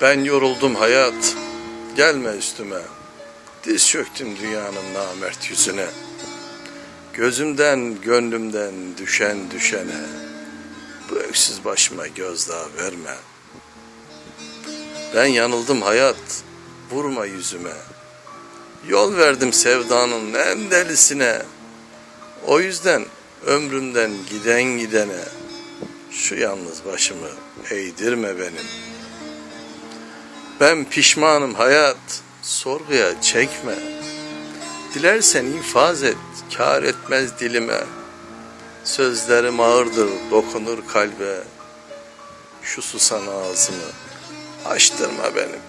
Ben yoruldum hayat, gelme üstüme. Diz çöktüm dünyanın namert yüzüne. Gözümden, gönlümden düşen düşene. Bu öksüz başıma gözdağı verme. Ben yanıldım hayat, vurma yüzüme. Yol verdim sevdanın en delisine. O yüzden ömrümden giden gidene. Şu yalnız başımı eğdirme benim. Ben pişmanım hayat, sorguya çekme. Dilersen infaz et, kar etmez dilime. Sözlerim ağırdır, dokunur kalbe. Şu susan ağzımı, açtırma benim.